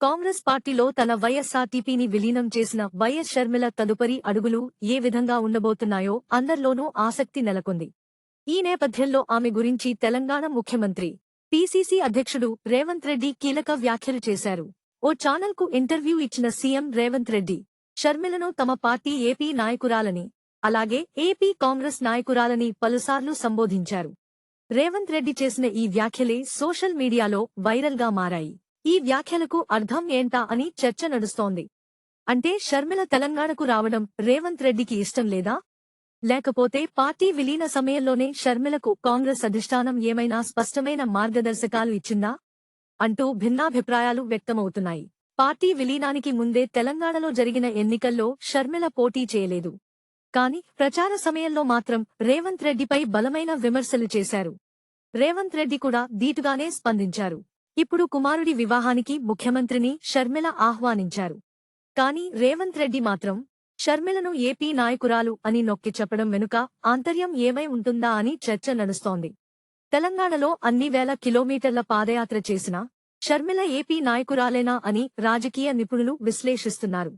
కాంగ్రెస్ పార్టీలో తన వైఎస్ఆర్టీపీని విలీనం చేసిన వైఎస్ షర్మిల తదుపరి అడుగులు ఏ విధంగా ఉండబోతున్నాయో అందరిలోనూ ఆసక్తి నెలకొంది. ఈ నేపథ్యంలో ఆమె గురించి తెలంగాణ ముఖ్యమంత్రి పీసీసీ అధ్యక్షుడు రేవంత్ రెడ్డి కీలక వ్యాఖ్యలు చేశారు. ఓ ఛానల్కు ఇంటర్వ్యూ ఇచ్చిన సీఎం రేవంత్ రెడ్డి షర్మిలను తమ పార్టీ ఏపీ నాయకురాలని అలాగే ఏపీ కాంగ్రెస్ నాయకురాలని పలుసార్లు సంబోధించారు. రేవంత్ రెడ్డి చేసిన ఈ వ్యాఖ్యలే సోషల్ మీడియాలో వైరల్గా మారాయి. ఈ వ్యాఖ్యలకు అర్థం ఏంటా అని చర్చ నడుస్తోంది. అంటే షర్మిల తెలంగాణకు రావడం రేవంత్ రెడ్డికి ఇష్టం లేదా? లేకపోతే పార్టీ విలీన సమయంలోనే షర్మిలకు కాంగ్రెస్ అధిష్టానం ఏమైనా స్పష్టమైన మార్గదర్శకాలు ఇచ్చిందా? అంటూ భిన్నాభిప్రాయాలు వ్యక్తమవుతున్నాయి. పార్టీ విలీనానికి ముందే తెలంగాణలో జరిగిన ఎన్నికల్లో షర్మిల పోటీ చేయలేదు. కాని ప్రచార సమయంలో మాత్రం రేవంత్ రెడ్డిపై బలమైన విమర్శలు చేశారు. రేవంత్ రెడ్డి కూడా దీటుగానే స్పందించారు. ఇప్పుడు కుమారుడి వివాహానికి ముఖ్యమంత్రిని షర్మిల ఆహ్వానించారు. కానీ రేవంత్ రెడ్డి మాత్రం షర్మిలను ఏపీ నాయకురాలు అని నొక్కి చెప్పడం వెనుక ఆంతర్యం ఏమై ఉంటుందా అని చర్చ నడుస్తోంది. తెలంగాణలో అన్ని వేల కిలోమీటర్ల పాదయాత్ర చేసిన షర్మిల ఏపీ నాయకురాలేనా అని రాజకీయ నిపుణులు విశ్లేషిస్తున్నారు.